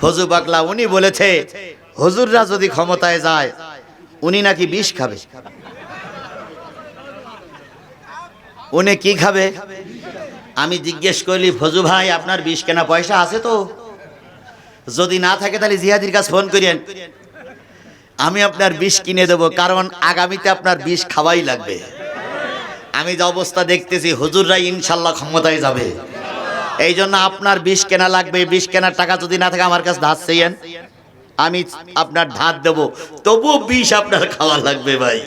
ফজু পাগলা উনি বলেছে, হুজুররা যদি ক্ষমতায় যায়, উনি নাকি বিষ খাবে। উনি কি খাবে? আমি জিজ্ঞেস করলি ফজু ভাই, আপনার বিষ কেনা পয়সা আছে তো? যদি না থাকে, তাহলে জিহাদির কাছে ফোন করিয়েন। আমি আপনার বিষ কিনে দেব, কারণ আগামীতে আপনার বিষ খাওয়াই লাগবে। আমি যে অবস্থা দেখতেছি হুজুররা ইনশাল্লাহ ক্ষমতায় যাবে। এই জন্য আপনার বিষ কেনা লাগবে বিষ কেনার টাকা যদি না থাকে আমার কাছে ধার চেয়েন আমি আপনার ধার দেব। তবুও বিষ আপনার খাওয়া লাগবে ভাই।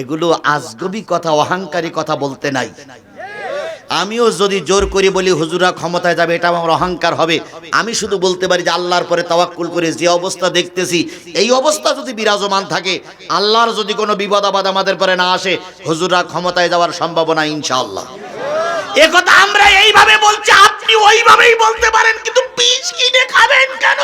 এগুলো আজগবি কথা, অহংকারী কথা বলতে নাই। আমিও যদি জোর করি বলি, হুজুরা ক্ষমতায় যাবে, এটা আমার অহংকার হবে। আমি শুধু বলতে পারি যে আল্লাহর পরে তাওয়াক্কুল করে যে অবস্থা দেখতেছি, এই অবস্থা যদি বিরাজমান থাকে, আল্লাহর যদি কোনো বিপদ আপদ আমাদের পরে না আসে, হুজুরা ক্ষমতায় যাওয়ার সম্ভাবনা ইনশাআল্লাহ। এ কথা আমরা এইভাবে বলছি, আপনি ওইভাবেই বলতে পারেন, কিন্তু বিষ কিনে খাবেন কেন?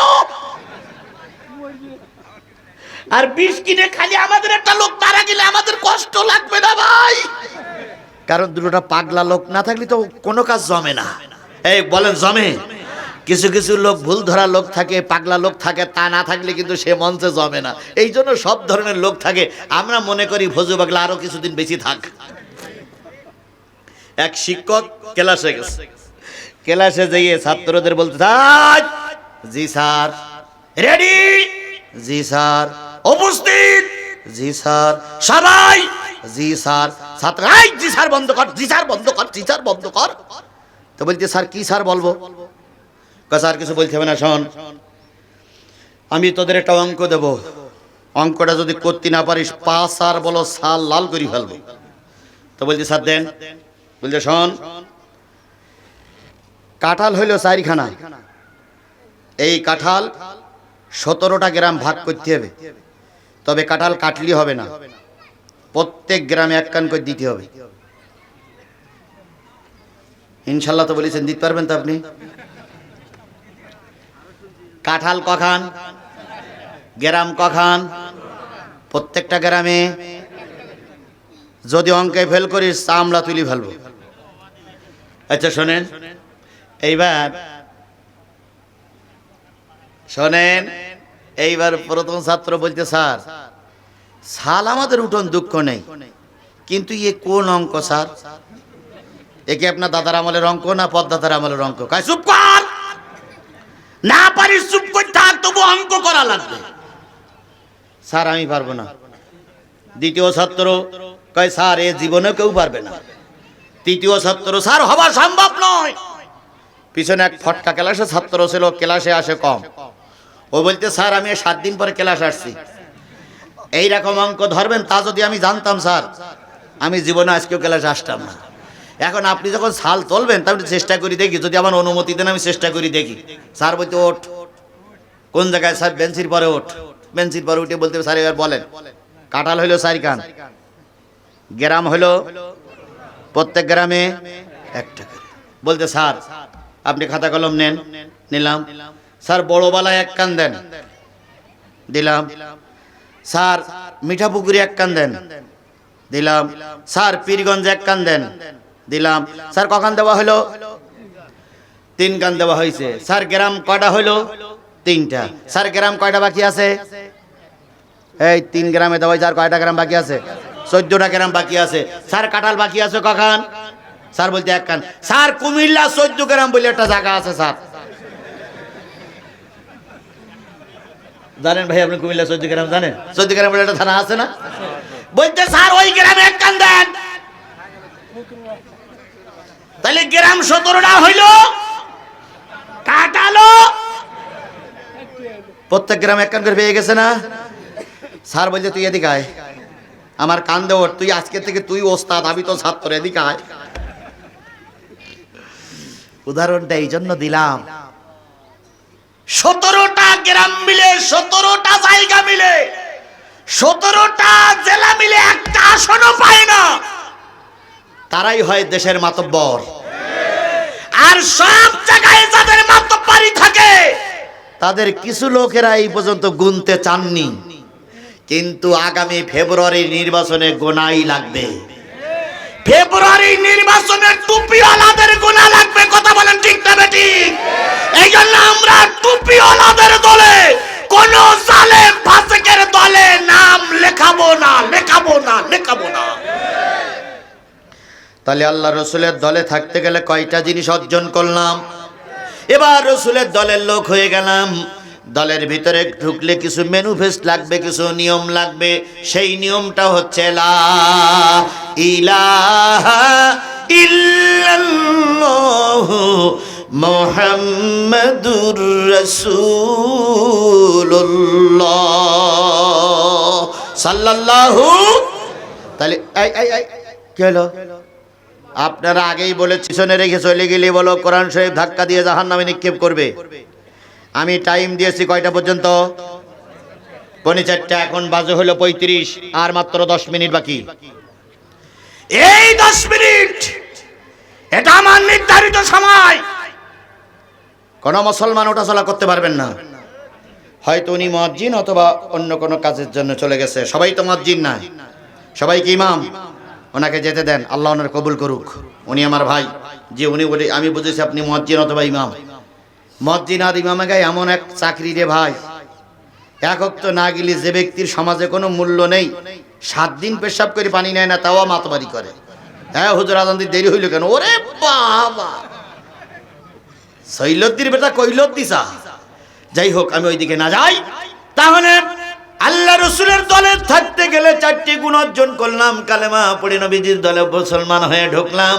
আর বিষ কিনে খালি আমাদের একটা লোক মারা গেলে আমাদের কষ্ট লাগবে না ভাই। কারণ দুটোটা পাগলা লোক না থাকলে তো কোনো কাজ জমে না। এই, বলেন, জমে? কিছু কিছু লোক ভুল ধরা লোক থাকে, পাগলা লোক থাকে, তা না থাকলে কিন্তু সে মঞ্চে জমে না। এই জন্য সব ধরনের লোক থাকে। আমরা মনে করি ভজু পাগলা আরও কিছুদিন বেশি থাক। এক শিক্ষক ক্লাসে গেছে। ক্লাসে যেয়ে ছাত্রদের বলতে থাক জি স্যার। রেডি জি স্যার। উপস্থিত জি স্যার। সবাই জি স্যার। ছাত্র জি স্যার, বন্ধ কর। জি স্যার, বন্ধ কর। জি স্যার, বন্ধ কর। তো বলছে স্যার, কি স্যার বলব? স্যার, কিছু বলতে হবে না, শোন। আমি তোদের একটা অঙ্ক দেব। অঙ্কটা যদি করতে না পারিস পাঁচ আর বলো সাল লাল করি ফেলব। তো বলছি স্যার, দেন। বলছে, শোন, কাঁঠাল হইল চারিখানা। এই কাঁঠাল সতেরোটা গ্রাম ভাগ করতে হবে। তবে কাঁঠাল কাটলি হবে না। প্রত্যেক গ্রামে এক কান করে দিতে হবে। ইনশাল্লাহ তো বলেছেন, দিতে পারবেন তো আপনি? কাঁঠাল কখান? গ্রাম কখান? প্রত্যেকটা গ্রামে যদি অঙ্কে ফেল করিস, চামড়া তুলি ফেলব। আচ্ছা শোনেন। এইবার শোনেন, এইবার প্রথম ছাত্র বলতে স্যার, সাল আমাদের উঠোন দুঃখ নেই, কিন্তু ইয়ে কোন অঙ্ক, স্যার? একে আপনার দাদার আমলের অঙ্ক না পদ্মাতার আমলের অঙ্ক? কাই চুপ কর! না পারিস, চুপ করে থাক, তবু অঙ্ক করা লাগবে। স্যার, আমি পারব না। দ্বিতীয় ছাত্র কয়, স্যার, এ জীবনে কেউ পারবে না। তৃতীয় ছাত্র, স্যার, হওয়া সম্ভব নয়। পিছনে এক ফটকা ক্লাসে ছাত্র ছিল, ক্লাসে আসে কম। ও বলতে, স্যার, আমি সাত দিন পরে ক্লাস আসছি। এই রকম অঙ্ক ধরবেন, তা যদি আমি জানতাম, স্যার, আমি জীবনে আজকেও ক্লাসে আসতাম না। এখন আপনি যখন সাল তুলবেন, তাহলে চেষ্টা করি দেখি, যদি আমার অনুমতি দেন, আমি চেষ্টা করি দেখি। স্যার বলতে, ওঠ। কোন জায়গায়, স্যার? বেঞ্চির পরে ওঠ। বেঞ্চির পরে উঠে বলতে, স্যার, এবার বলেন। কাঁঠাল হইল চারি কান গ্রাম হইল প্রত্যেক গ্রামে একটা করে। বলতে, স্যার, আপনি খাতা কলম নেন। নিলাম। স্যার, বড়বালায় এক কান দেন। দিলাম। স্যার, মিঠাপুকুরি এক কান দেন। দিলাম। স্যার, পীরগঞ্জ এক কান দেন। দিলাম। স্যার, কখন দেওয়া হলো? তিন কান দেওয়া হয়েছে। স্যার, গ্রাম কয়টা হলো? তিনটা। স্যার, গ্রাম কয়টা বাকি আছে? এই তিন গ্রামে দেওয়া হয়েছে। আর কয়টা গ্রাম বাকি আছে? চোদ্দটা গ্রাম বাকি আছে। স্যার, কাঁঠাল বাকি আছে কখন? স্যার বলতে এক কান। স্যার, কুমিল্লা চোদ্দ গ্রাম বলে একটা জায়গা আছে, স্যার। জানেন ভাই, আপনি কুমিল্লা চোদ্দ গ্রাম জানেন? চোদ্দ গ্রাম বলে একটা থানা আছে না? বলতে স্যার, ওই গ্রামে এক কান দেন। তাহলে গ্রাম সতেরোটা হইল। কাটালো প্রত্যেক গ্রামে এক কান করে পেয়ে গেছে না? স্যার বলছে, তুই এদিকে আয়। আমার কান দে ওঠ তুই আজকে থেকে তুই ওস্তাদ, আমি তো ছাত্র, এদিকে উদাহরণটা এই জন্য দিলাম। সতেরোটা গ্রাম মিলে, সতেরোটা জায়গা মিলে, সতেরোটা জেলা মিলে একটা আসনও পায় না। তারাই হয় দেশের মাতব্বর। আর সব জায়গায় যাদের মাতব্বরি থাকে, তাদের কিছু লোকেরা এই পর্যন্ত গুনতে চাননি। কিন্তু আগামী ফেব্রুয়ারি নির্বাচনে গোনাই লাগবে। ফেব্রুয়ারি নির্বাচনের টুপিওয়ালাদের গোনা লাগবে কথা বলেন ঠিক না ঠিক? এই জন্য আমরা টুপিওয়ালাদের দলে কোন সালে ফাসেকের দলে নাম লেখাবো না লেখাবো না লেখাবো না। তাহলে আল্লাহ রসুলের দলে থাকতে গেলে কয়টা জিনিস অর্জন করলাম? এবার রসুলের দলের লোক হয়ে গেলাম। দলের ভিতরে ঢুকলে কিছু ম্যানুফেস্ট লাগবে, কিছু নিয়ম লাগবে। সেই নিয়মটা হচ্ছে লা ইল্লাল্লাহু মুহাম্মাদুর রাসূলুল্লাহ। সাল্লাল্লাহু তাহলে, এই আপনারা আগেই বলে পিছনে রেখে চলে গেলে বলো, কোরআন শরীফ ধাক্কা দিয়ে জাহান নামে নিক্ষেপ করবে। আমি টাইম দিয়েছি কয়টা পর্যন্ত? পৌনে চারটা, এখন বাজে হলো পঁয়ত্রিশ, আর মাত্র দশ মিনিট বাকি। এই দশ মিনিট, এটা আমার নির্ধারিত সময়। কোন মুসলমান ওটা চলা করতে পারবেন না। হয়তো উনি মসজিদ অথবা অন্য কোনো কাজের জন্য চলে গেছে। সবাই তো মসজিদ না। সবাই কি ইমাম? ওনাকে যেতে দেন। আল্লাহ ওনার কবুল করুক। উনি আমার ভাই। যে উনি বলে, আমি বুঝেছি আপনি মসজিদ অথবা ইমাম। মসজিদ আর ইমামে গায়ে এমন এক চাকরি রে ভাই। একক তো না গেলে যে ব্যক্তির সমাজে কোনো মূল্য নেই, সাত দিন পেশাব করে পানি নেয় না, তাও মাতবারি করে। হ্যাঁ হুজুর আজান দিতে দেরি হইল কেন? ওরে বাবা! শৈলদ্দির বেটা কৈলত দিসা যাই হোক, আমি ওইদিকে না যাই। তাহলে আল্লাহ রসুলের দলে থাকতে গেলে চারটি গুণ অর্জন করলাম, কালেমা পড়ে নবীজির দলে মুসলমান হয়ে ঢুকলাম।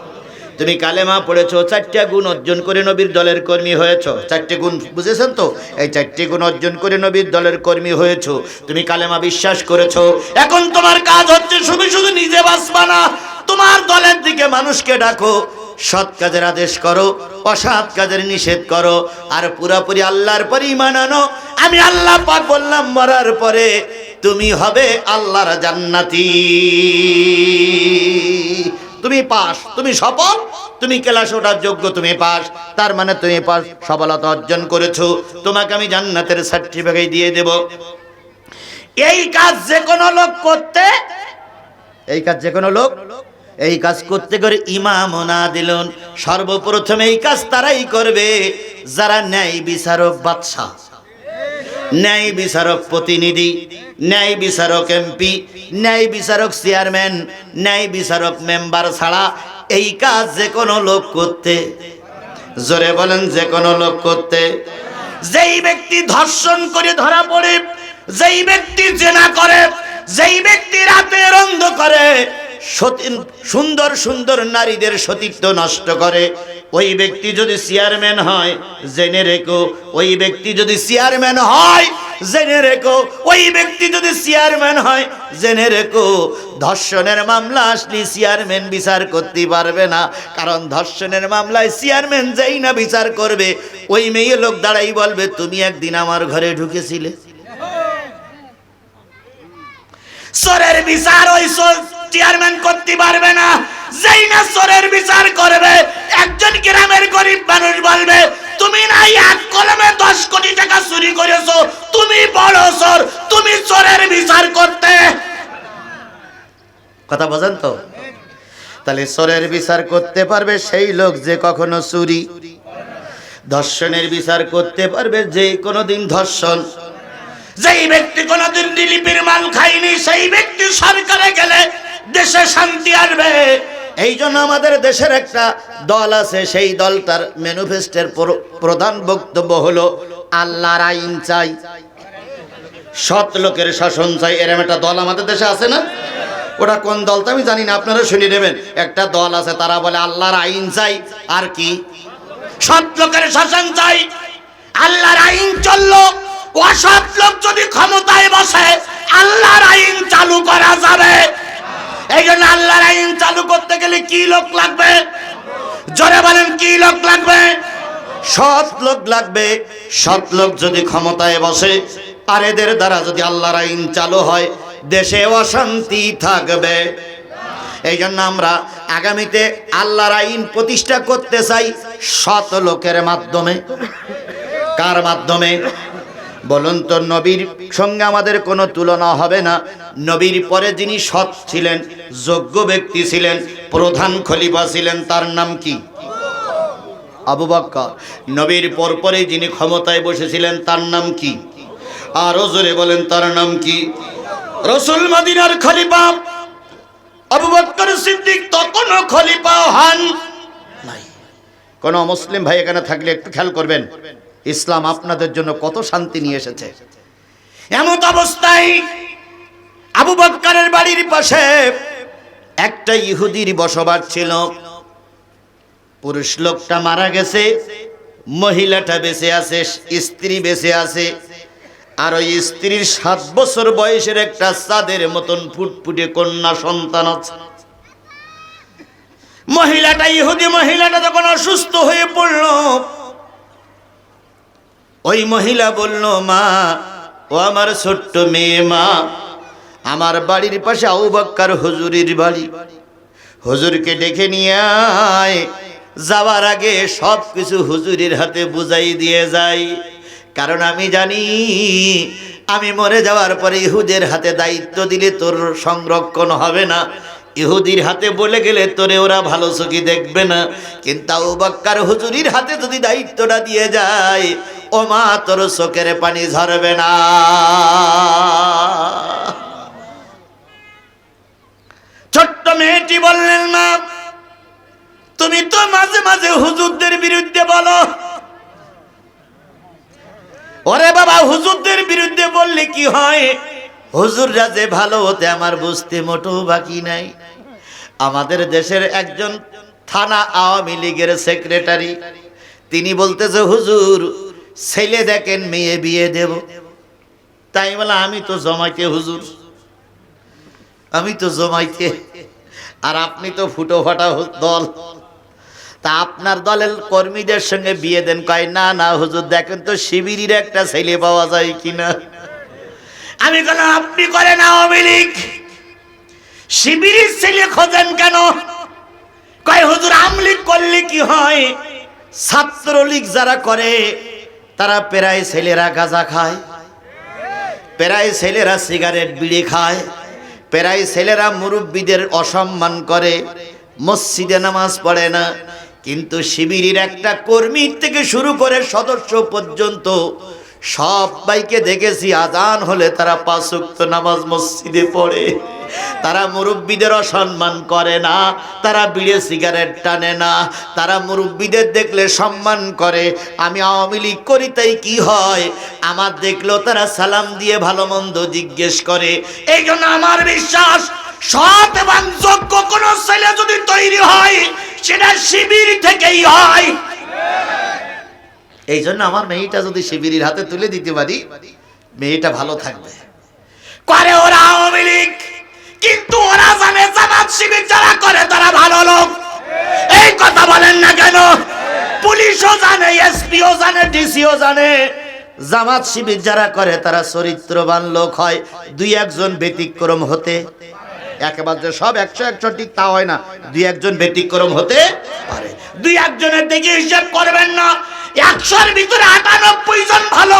তুমি কালেমা পড়েছো, চারটা গুণ অর্জন করে নবীর দলের কর্মী হয়েছো। চারটে গুণ, বুঝেছেন তো? এই চারটে গুণ অর্জন করে নবীর দলের কর্মী হয়েছো। তুমি কালেমা বিশ্বাস করেছ। এখন তোমার কাজ হচ্ছে শুধু শুধু নিজে বাঁচবা না। তোমার দলের দিকে মানুষকে ডাকো, সৎ কাজের আদেশ করো, অসৎ কাজের নিষেধ করো, আর পুরাপুরি আল্লাহর পরে ইমান আনো। আমি আল্লাহ পাক বললাম, মরার পরে তুমি হবে আল্লাহর জান্নাতি। তুমি পাস তুমি সফল তুমি ক্লাস ওঠার যোগ্য, তুমি পাস। তার মানে তুমি পাস, সফলতা অর্জন করেছ। তোমাকে আমি জান্নাতের সার্টিফিকেট দিয়ে দেব। এই কাজ যে কোনো লোক করতে, এই কাজ যে কোনো লোক, এই কাজ করতে করে ইমাম না দিলুন। সর্বপ্রথম এই কাজ তারাই করবে। যারা ন্যায় বিচারক বাদশাহ, ন্যায় বিচারক প্রতিনিধি, ন্যায় বিচারক এমপি, ন্যায় বিচারক চেয়ারম্যান, ন্যায় বিচারক মেম্বার ছাড়া এই কাজ যে কোনো লোক করতে। জোরে বলেন যে কোনো লোক করতে। যেই ব্যক্তি ধর্ষণ করে ধরা পড়ে, যেই ব্যক্তি জেনা করে, যেই ব্যক্তি রাতের রন্ধ করে সুন্দর সুন্দর নারীদের সতীত্ব নষ্ট করে। ওই ব্যক্তি যদি চেয়ারম্যান হয়, জেনে রেখো, ওই ব্যক্তি যদি চেয়ারম্যান হয় জেনে রেখো, ওই ব্যক্তি যদি চেয়ারম্যান হয়, জেনে রেখো, ধর্ষণের মামলা আসলে চেয়ারম্যান বিচার করতে পারবে না। কারণ ধর্ষণের মামলায় চেয়ারম্যান যেই না বিচার করবে, ওই মেয়ে লোক দাঁড়াই বলবে, তুমি একদিন আমার ঘরে ঢুকেছিলে। সরের বিচার ওই চেয়ারম্যান করতে পারবে না। যেই না সরের বিচার করবে, একজন গ্রামের গরিব মানুষ বলবে তুমি না এক কলমে দশ কোটি টাকা চুরি করেছ। তুমি বড় সর তুমি চোরের বিচার করতে। কথা বোঝেন তো? তাহলে চোরের বিচার করতে পারবে সেই লোক যে কখনো চুরি। ধর্ষণের বিচার করতে পারবে যে কোনোদিন ধর্ষণ। যেই ব্যক্তি কোনোদিন দিলীপের মাল খায়নি, সেই ব্যক্তি সরকারে গেলে দেশে শান্তি আসবে। এই জন্য আমাদের দেশের একটা দল আছে, সেই দলটার ম্যানিফেস্টের প্রধান বক্তব্য হলো, আল্লাহর আইন চাই। সৎ লোকের শাসন চাই, এরম একটা দল আমাদের দেশে আছে না? ওটা কোন দল তো আমি জানি না, আপনারা শুনে নেবেন। একটা দল আছে, তারা বলে আল্লাহর আইন চাই, আর কি? সৎ লোকের শাসন চাই, আল্লাহর আইন চলল, অসৎ লোক যদি ক্ষমতায় বসে, আল্লাহর আইন চালু করা যাবে। এই জন্য আল্লাহর আইন চালু করতে গেলে কি লোক লাগবে? জোরে বলেন, কি লোক লাগবে? সৎ লোক লাগবে। সৎ লোক যদি ক্ষমতায় বসে, আর এদের দ্বারা যদি আল্লাহর আইন চালু হয়, দেশে অশান্তি থাকবে। এই জন্য আমরা আগামীতে আল্লাহর আইন প্রতিষ্ঠা করতে চাই সৎ লোকের মাধ্যমে। কার মাধ্যমে? বলুন তো, নবীর সঙ্গে আমাদের কোনো তুলনা হবে না। নবীর পরে যিনি সৎ ছিলেন, যোগ্য ব্যক্তি ছিলেন, প্রধান খলিফা ছিলেন, তার নাম কি? আবু বক্কর। নবীর পরপরে যিনি ক্ষমতায় বসেছিলেন, তার নাম কি? আরও জোরে বলেন, তার নাম কি? রসুল মদিনার খলিফা। আবু বক্কর সিদ্দিক তখনও খলিফা হন নাই। কোন মুসলিম ভাই এখানে থাকলে একটু খেয়াল করবেন। ইসলাম আপনাদের জন্য কত শান্তি নিয়ে এসেছে। এমন অবস্থায় আবু বক্করের বাড়ির পাশে একটা ইহুদির বসবাস ছিল। পুরুষ লোকটা মারা গেছে, মহিলাটা বেঁচে আছে, স্ত্রী বেঁচে আছে, আর ওই স্ত্রীর সাত বছর বয়সের একটা চাঁদের মতন ফুটফুটে কন্যা সন্তান আছে। মহিলাটা ইহুদি, মহিলাটা যখন অসুস্থ হয়ে পড়ল ওই মহিলা বলল, মা, ও আমার ছোট্ট মেয়ে, মা, আমার বাড়ির পাশে আউবাক্কার হুজুরির বাড়ি। হুজুরকে ডেকে নিয়ে আয়। যাওয়ার আগে সব কিছু হুজুরের হাতে বুঝাই দিয়ে যাই। কারণ আমি জানি, আমি মরে যাওয়ার পরে ইহুদের হাতে দায়িত্ব দিলে তোর সংরক্ষণ হবে না। ইহুদির হাতে বলে গেলে তোরে ওরা ভালো চোখে দেখবে না। কিন্তু হুজুরির হাতে যদি দায়িত্বটা দিয়ে যায়, ও মা, তোর চোখের পানি ঝরবে না। ছোট্ট মেয়েটি বললেন না তুমি তো মাঝে মাঝে হুজুরদের বিরুদ্ধে বলো। ওরে বাবা, হুজুরদের বিরুদ্ধে বললে কি হয়? হুজুররা যে ভালো হতে আমার বুঝতে মোটো বাকি নাই। আমাদের দেশের একজন থানা আওয়ামী লীগের সেক্রেটারি, তিনি বলতেছে, হুজুর, ছেলে দেখেন, মেয়ে বিয়ে দেব। তাই বলে, আমি তো জমাইতে, হুজুর। আমি তো জমাইতে। আর আপনি তো ফুটো ফাটা দল। তা আপনার দলের কর্মীদের সঙ্গে বিয়ে দেন। কয়, না না, হুজুর, দেখেন তো শিবিরের একটা ছেলে পাওয়া যায় কিনা? আমি কেন আপনি করেন আওয়ামী লীগ। শিবিরের ছেলে খোঁজেন কেন? কয়, হুজুর আমলিগ করলে কি হয়? ছাত্রলীগ যারা করে, তারা প্রায় ছেলেরা গাঁজা খায়, প্রায় ছেলেরা সিগারেট বিড়ি খায়, প্রায় ছেলেরা মুরব্বীদের অসম্মান করে, মসজিদে নামাজ পড়ে না। কিন্তু শিবিরের একটা কর্মীর থেকে শুরু করে সদস্য পর্যন্ত সবাইকে দেখেছি, আজান হলে তারা পাঁচ ওয়াক্ত নামাজ মসজিদে পড়ে। তারা মুরব্বীদের অসম্মান করে না, তারা বিড়ে সিগারেট টানে না। তারা মুরব্বীদের দেখলে সম্মান করে, আমি আওয়ামী লীগ করি, তাই কি হয়? আমার দেখলেও তারা সালাম দিয়ে ভালো মন্দ জিজ্ঞেস করে। এই জন্য আমার বিশ্বাস, সৎ এবং যোগ্য কোনো ছেলে যদি তৈরি হয়, সেটা শিবির থেকেই হয়। এই জন্য আমার মেয়েটা যদি শিবিরের হাতে তুলে দিতে পারি, মেয়েটা ভালো থাকবে। করে ওরা আওয়ামী লীগ, কিন্তু ওরা জানে জামাত শিবির যারা করে তারা ভালো লোক। এই কথা বলেন না কেন? পুলিশও জানে, এসপিও জানে, ডিসিও জানে। জামাত শিবির যারা করে তারা চরিত্রবান লোক হয়, দুই একজন ব্যতিক্রম হতে। একেবারে সব একশো একশো ঠিক তা হয় না, দুই একজন ব্যতিক্রম হতে পারে। দুই একজনের দিকে হিসাব করবেন না। একশোর ভিতরে আটানব্বই জন ভালো,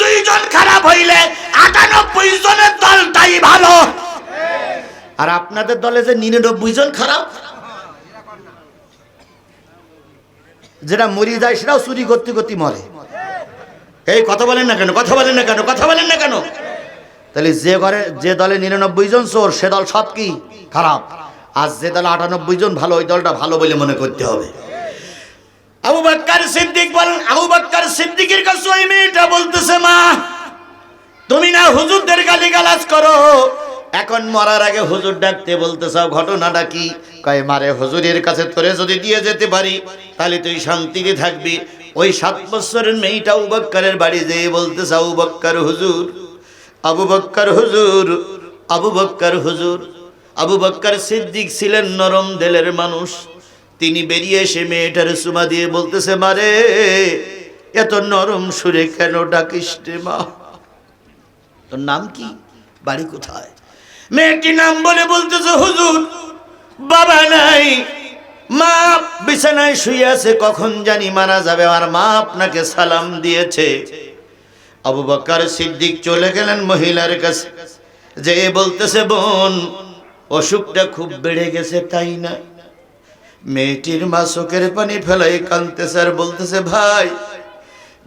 দুইজন খারাপ হইলে আটানব্বই জনের দলটাই ভালো। আর আপনাদের দলে যে নিরানব্বই জন খারাপ, যেটা মরি যায় সেটাও চুরি করতে করতে মরে। এই কথা বলেন না কেন, কথা বলেন না কেন, কথা বলেন না কেন? তাহলে যে ঘরে, যে দলে নিরানব্বই জন চোর, সে দল সব কি? খারাপ। আর যে দলে আটানব্বই জন ভালো, ওই দলটা ভালো বলে মনে করতে হবে। আবু বাক্কার সিদ্দিক বলেন আবু বাক্কার সিদ্দিকের কাছে ওই মেয়েটা বলতেছে, মা, তুমি না হুজুরদের গালি গালাজ করো। এখন মরার আগে হুজুর ডাকতে বলতে চাও ঘটনাটা কি? কয়, মারে, হুজুরের কাছে তোরে যদি দিয়ে যেতে পারি, তাহলে তুই শান্তিতে থাকবি। ওই সাত বছরের মেয়েটা উবাক্কারের বাড়ি যেয়ে বলতে চাও উবাক্কার হুজুর, আবু বক্কর হুজুর, আবু বক্কর হুজুর, আবু বক্কর সিদ্দিক ছিলেন নরম দেলের মানুষ। তিনি বেরিয়ে এসে মেয়েটার সুমা দিয়ে বলতেছে, মারে, এত নরম সুরে কেন ডাকিস মা? তোর নাম কি? বাড়ি কোথায়? মেয়েটি নাম বলে বলতেছে, হুজুর, বাবা নাই, মা বিছানায় শুয়ে আছে, কখন জানি মারা যাবে, আর মা আপনাকে সালাম দিয়েছে। আবু বক্কর সিদ্দিক চলে গেলেন মহিলার কাছে, যে বলতেছে, বোন, অসুখটা খুব বেড়ে গেছে, তাই না? মেয়েটির মা চোখের পানি ফেলাই কানতেছে আর বলতেছে, ভাই,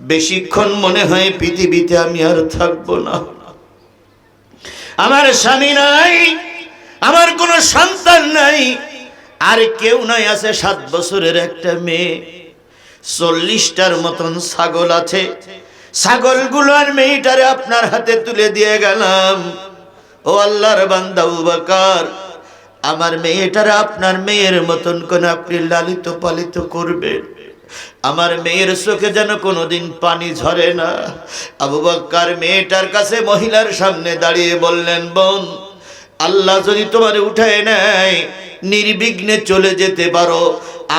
বেশিক্ষণ মনে হয় পৃথিবীতে আমি আর থাকব না। আমার স্বামী নাই, আমার কোনো সন্তান নাই, আর কেউ নাই, আছে সাত বছরের একটা মেয়ে। চল্লিশটার মতন ছাগল আছে। ছাগলগুলো আর মেয়েটারে আপনার হাতে তুলে দিয়ে গেলাম। ও আল্লাহর বান্দা উবাকার আমার মেয়েটার আপনার মেয়ের মতন করে আপনি লালিত পালিত করবেন। আমার মেয়ের চোখে যেন কোনোদিন পানি ঝরে না। আবু বক্কার মেয়েটার কাছে মহিলার সামনে দাঁড়িয়ে বললেন, বোন, আল্লাহ যদি তোমার উঠায় নেয়, নির্বিঘ্নে চলে যেতে পারো।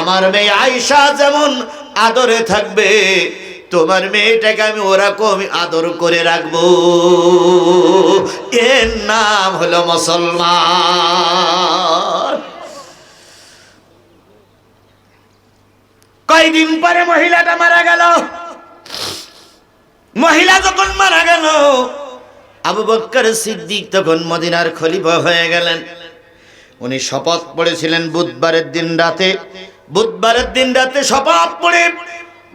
আমার মেয়ে আয়সা যেমন আদরে থাকবে তোমার মেয়েটাকে আমি ওরকম আদর করে রাখব। এর নাম হলো মুসলমান। কয়দিন পরে মহিলাটা মারা গেল? মহিলা যখন মারা গেল, আবু বক্কর সিদ্দিক তখন মদিনার খলিফা হয়ে গেলেন। উনি শপথ পড়েছিলেন বুধবারের দিন রাতে। বুধবারের দিন রাতে শপথ পড়ে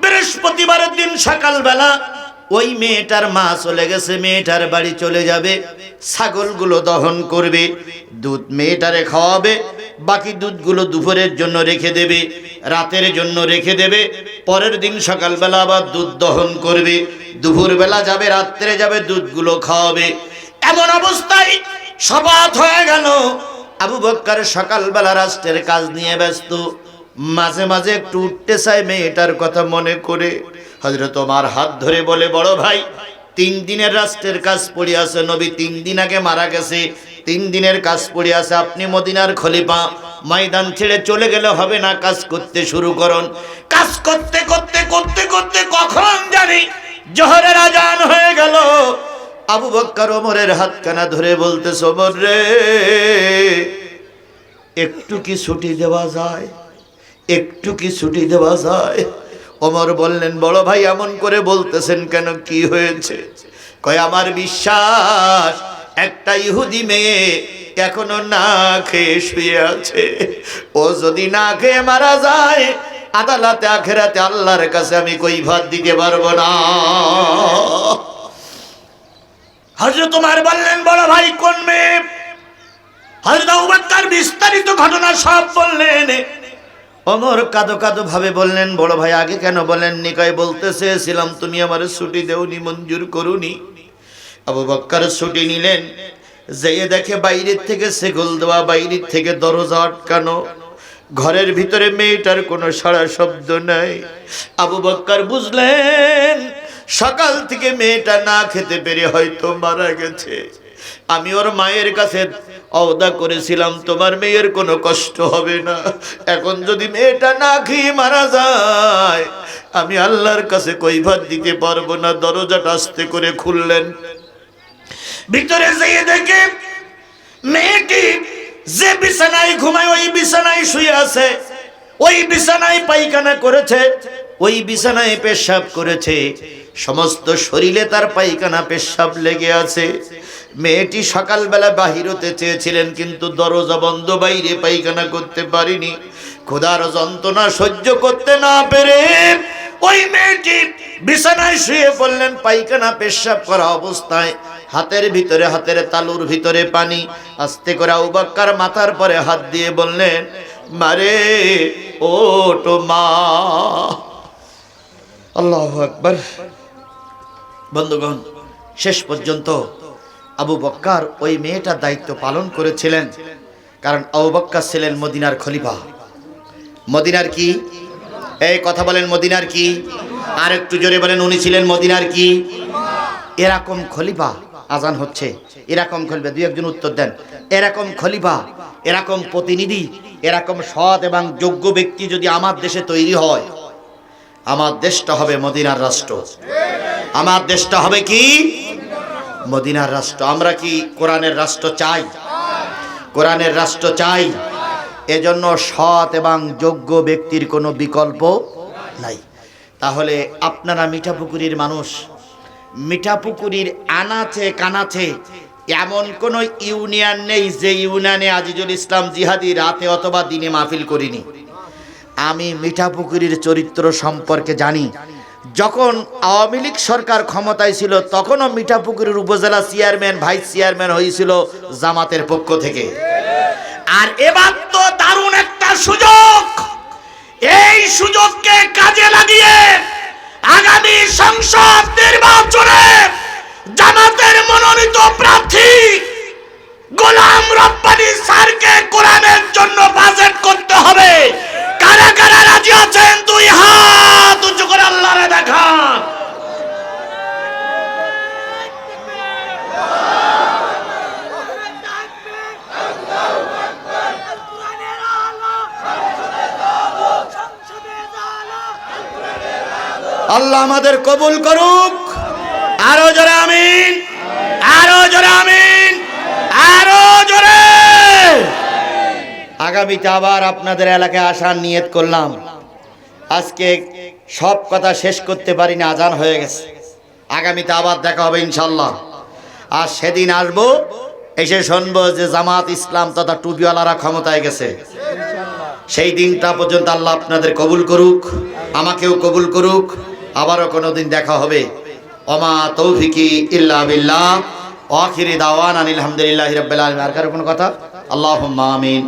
বৃহস্পতিবারের দিন সকালবেলা ওই মেয়েটার মা চলে গেছে, মেয়েটার বাড়ি চলে যাবে, ছাগলগুলো দহন করবে, দুধ মেয়েটারে খাওয়াবে, বাকি দুধগুলো দুপুরের জন্য রেখে দেবে, রাতের জন্য রেখে দেবে, পরের দিন সকালবেলা আবার দুধ দহন করবে, দুপুরবেলা যাবে, রাত্রে যাবে, দুধগুলো খাওয়াবে। এমন অবস্থায় শপথ হয়ে গেল। আবু বক্কর সকালবেলা রাষ্ট্রের কাজ নিয়ে ব্যস্ত। মাঝে মাঝে একটু উঠতে চায় মেয়েটার কথা মনে করে। হজরত তোমার হাত ধরে বলে, বড় ভাই, তিন দিনের রাষ্ট্রের কাজ পড়ে আছে, নবী তিন দিন আগে মারা গেছে। তিন দিনের কাজ পড়ে আছে, আপনি মদিনার খলিফা। ময়দান ছেড়ে চলে গেলে হবে না, কাজ করতে শুরু করুন। কাজ করতে করতে করতে করতে কখন জানি জহরের আজান হয়ে গেল। আবু বক্কর ওমরের হাতখানা ধরে বলতে ওমর রে, একটু কি ছুটি দেওয়া যায়? একটু কি ছুটি দেওয়া যায়? ওমর বললেন, বড় ভাই, এমন করে বলতেছেন কেন? কি হয়েছে? কয়, আমার বিশ্বাস, একটা ইহুদি মেয়ে এখনও না খেয়ে শুয়ে আছে। ও যদি না খেয়ে মারা যায়, আদালতে, আখেরাতে আল্লাহর কাছে আমি কই ভাত দিতে পারব না। হজরত তোমার বললেন, বড় ভাই, কোন মেয়ে? হজরত বিস্তারিত ঘটনা সব বললেন। অমর কাদো কাদো ভাবে বললেন, বড় ভাই, আগে কেন বলেন নিকায় বলতে চেয়েছিলাম তুমি আমার ছুটি দেওনি, মঞ্জুর করুনি। আবু বক্কর ছুটি নিলেন। যেয়ে দেখে বাইরের থেকে সেগুল দেওয়া, বাইরের থেকে দরজা আটকানো। ঘরের ভিতরে মেয়েটার কোনো সারা শব্দ নাই। আবু বক্কর বুঝলেন, সকাল থেকে মেয়েটা না খেতে পেরে হয়তো মারা গেছে। আমি ওর মায়ের কাছে অবদা করেছিলাম, তোমার মেয়ের কোনো কষ্ট হবে না। এখন যদি মেয়েটা না খেয়ে মারা যায়, আমি আল্লাহর কাছে কৈভাত দিতে পারব না। দরজাটা আস্তে করে খুললেন। ভিতরে যেয়ে দেখে মেয়েটি যে বিছানায় ঘুমায়, ওই বিছানায় শুয়ে আছে। ওই বিছানায় পায়খানা করেছে, ওই বিছানায় পেশাব করেছে। সমস্ত শরীরে তার পায়খানা, পেশাব লেগে আছে। মেয়েটি সকালবেলা বাহির হতে চেয়েছিলেন, কিন্তু দরজা বন্ধ, বাইরে পায়খানা করতে পারিনি। ক্ষুধার যন্ত্রণা সহ্য করতে না পেরে ওই মেয়েটি বিছানায় শুয়ে পড়লেন, পায়খানা পেশাব করা অবস্থায়। হাতের ভিতরে হাতের তালুর ভিতরে পানি। আস্তে করে উবাক্কার মাথার পরে হাত দিয়ে বললেন, মারে ও তো মা। আল্লাহ আকবার। বন্ধুগণ, শেষ পর্যন্ত আবু বক্কার ওই মেয়েটার দায়িত্ব পালন করেছিলেন, কারণ আবু বক্কার ছিলেন মদিনার খলিফা। মদিনার কি? এই কথা বলেন, মদিনার কি? আর একটু জোরে বলেন, উনি ছিলেন মদিনার কি? এরকম খলিফা আজান হচ্ছে, এরকম খলিফা, দুই একজন উত্তর দেন। এরকম খলিফা, এরকম প্রতিনিধি, এরকম সৎ এবং যোগ্য ব্যক্তি যদি আমার দেশে তৈরি হয়, আমার দেশটা হবে মদিনার রাষ্ট্র। আমার দেশটা হবে কি? মদিনার রাষ্ট্র। আমরা কি কোরআনের রাষ্ট্র চাই? কোরআনের রাষ্ট্র চাই? এজন্য সৎ এবং যোগ্য ব্যক্তির কোনো বিকল্প নাই। তাহলে আপনারা মিঠাপুকুরির মানুষ, মিঠাপুকুরির আনাচে কানাচে এমন কোন ইউনিয়ন নেই যে ইউনিয়নে আজিজুল ইসলাম জিহাদি রাতে অথবা দিনে মাহফিল করিনি। আমি মিঠাপুকুরির চরিত্র সম্পর্কে জানি। যখন আওয়ামী লীগ সরকার ক্ষমতায় ছিল, তখনও মিঠাপুকুরের উপজেলা চেয়ারম্যান, ভাইস চেয়ারম্যান হয়েছিল জামাতের পক্ষ থেকে। আর এবার তো দারুণ একটা সুযোগ। এই সুযোগকে কাজে লাগিয়ে আগামী সংসদ নির্বাচনে জামাতের মনোনীত প্রার্থী গোলাম রব্বানি স্যারকে কোরআনের জন্য বাজেট করতে হবে। আল্লাহ আমাদের কবুল করুক। আরও জোরে আমিন। আরও জোরে আমিন আরও জোরে আগামীতে আবার আপনাদের এলাকায় আসার নিয়ত করলাম। আজকে সব কথা শেষ করতে পারি না আজান হয়ে গেছে। আগামীতে আবার দেখা হবে ইনশাল্লাহ আর সেদিন আসব, এসে শুনব যে জামাত ইসলাম তথা টুপিওয়ালারা ক্ষমতায় গেছে। সেই দিনটা পর্যন্ত আল্লাহ আপনাদের কবুল করুক, আমাকেও কবুল করুক, আবারও কোনো দিন দেখা হবে। অমা তৌফিকি ইল্লা বিল্লাহ। আখিরি দাওয়ান আনিল হামদুলিল্লাহি রাব্বিল আলামিন। আর কারও কোনো কথা? আল্লাহুম্মা আমিন।